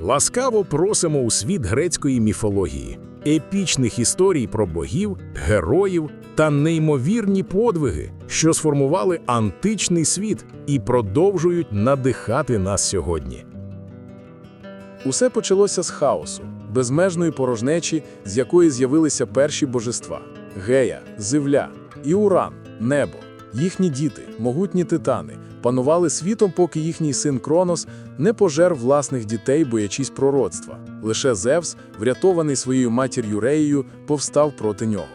Ласкаво просимо у світ грецької міфології, епічних історій про богів, героїв та неймовірні подвиги, що сформували античний світ і продовжують надихати нас сьогодні. Усе почалося з хаосу, безмежної порожнечі, з якої з'явилися перші божества Гея, Зевля і Уран, небо. Їхні діти, могутні титани, панували світом, поки їхній син Кронос не пожер власних дітей, боячись пророцтва. Лише Зевс, врятований своєю матір'ю Реєю, повстав проти нього.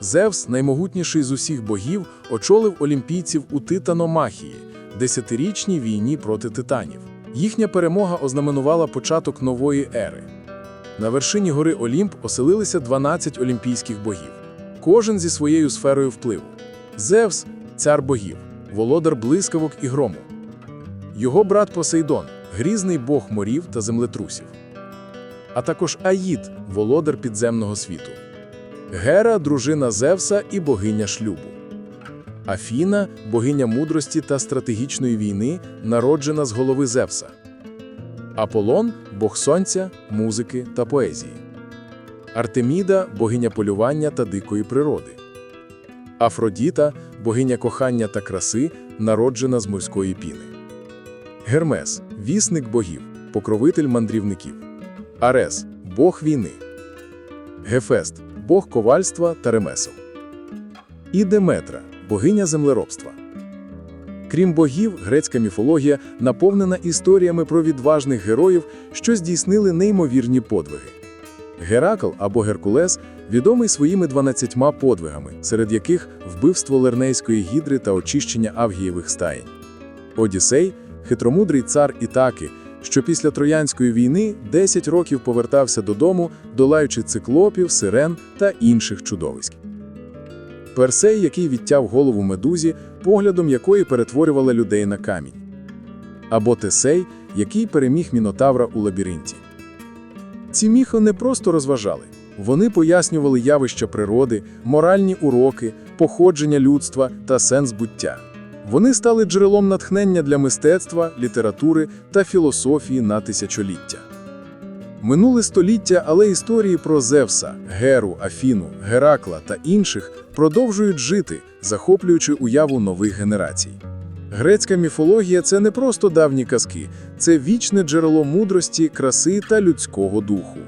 Зевс, наймогутніший з усіх богів, очолив олімпійців у Титаномахії, десятирічній війні проти титанів. Їхня перемога ознаменувала початок нової ери. На вершині гори Олімп оселилися 12 олімпійських богів, кожен зі своєю сферою впливу. Зевс цар богів, володар блискавок і грому. Його брат Посейдон грізний бог морів та землетрусів. А також Аїд, володар підземного світу. Гера дружина Зевса і богиня шлюбу. Афіна богиня мудрості та стратегічної війни, народжена з голови Зевса. Аполлон бог сонця, музики та поезії. Артеміда богиня полювання та дикої природи. Афродіта богиня кохання та краси, народжена з морської піни. Гермес вісник богів, покровитель мандрівників. Арес бог війни. Гефест бог ковальства та ремесел. І Деметра богиня землеробства. Крім богів, грецька міфологія наповнена історіями про відважних героїв, що здійснили неймовірні подвиги. Геракл або Геркулес відомий своїми 12 подвигами, серед яких вбивство Лернейської гідри та очищення Авгієвих стаєнь. Одіссей хитромудрий цар Ітаки, що після Троянської війни 10 років повертався додому, долаючи циклопів, сирен та інших чудовиськ. Персей, який відтяв голову медузі, поглядом якої перетворювала людей на камінь. Або Тесей, який переміг Мінотавра у лабіринті. Ці міхи не просто розважали, вони пояснювали явища природи, моральні уроки, походження людства та сенс буття. Вони стали джерелом натхнення для мистецтва, літератури та філософії на тисячоліття. Минуле століття, але історії про Зевса, Геру, Афіну, Геракла та інших продовжують жити, захоплюючи уяву нових генерацій. Грецька міфологія це не просто давні казки, це вічне джерело мудрості, краси та людського духу.